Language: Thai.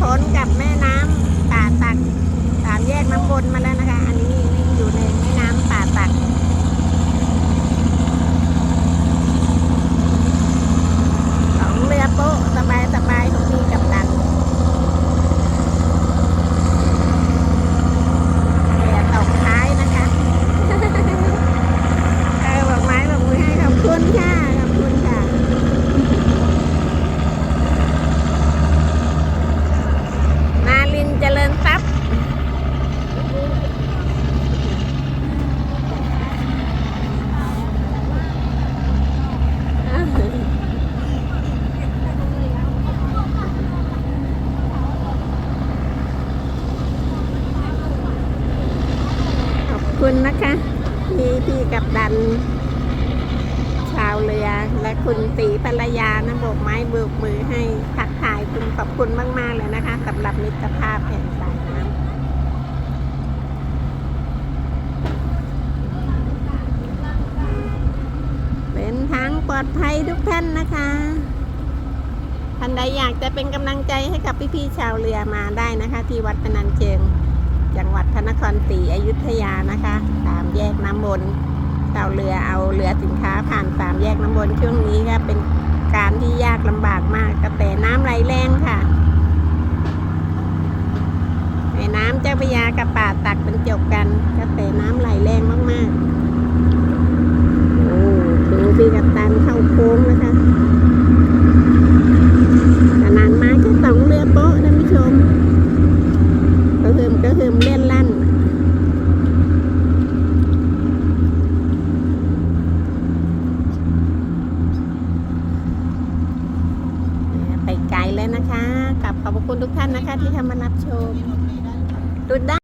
พ้นกับแม่น้ำป่าตักสามแยกน้ำบนมาแล้วนะคะ อันนี้วิ่งอยู่ในแม่น้ำป่าตัก สองเรือโป๊สบายสบายๆของพี่กับดันเรือตกท้ายนะคะ เออบอกไม้บอกมือให้ขอบคุณค่ะ ขอบคุณค่ะ นาลินเจริญทรัพย์ขอบ คุณนะคะพี่พี่กับดัน ชาวเรือ และคุณตีภรรยานะโบกไม้โบกมือให้ทักทายคุณขอบคุณมาก ๆ เลยนะคะสำหรับมิตรภาพแห่งสายน้ำเป็นทางปลอดภัยทุกท่านนะคะท่านใดอยากจะเป็นกำลังใจให้กับพี่ๆชาวเรือมาได้นะคะ ที่วัดพนัญเชิงจังหวัดพน รศรีอยุธยานะคะสามแยกน้ำมนเต่าเรือเอาเรือสินค้าผ่านสามแยกน้ำบนช่วงนี้ก็เป็นการที่ยากลำบากมากกระแสน้ำไหลแรงค่ะแม่น้ำเจ้าพระยากับป่าตกบรรจบกันกระแสน้ำไหลแรงมากๆโอ้ดูพี่กับตันเข้าโค้งนะคะขนาดมาแค่สองเรือโป๊ะท่านผู้ชมก็เฮิมก็เฮิมเล่นลั่น ไปไกลแล้วนะคะกับขอบคุณทุกท่านนะคะที่เข้ามารับชมดูได้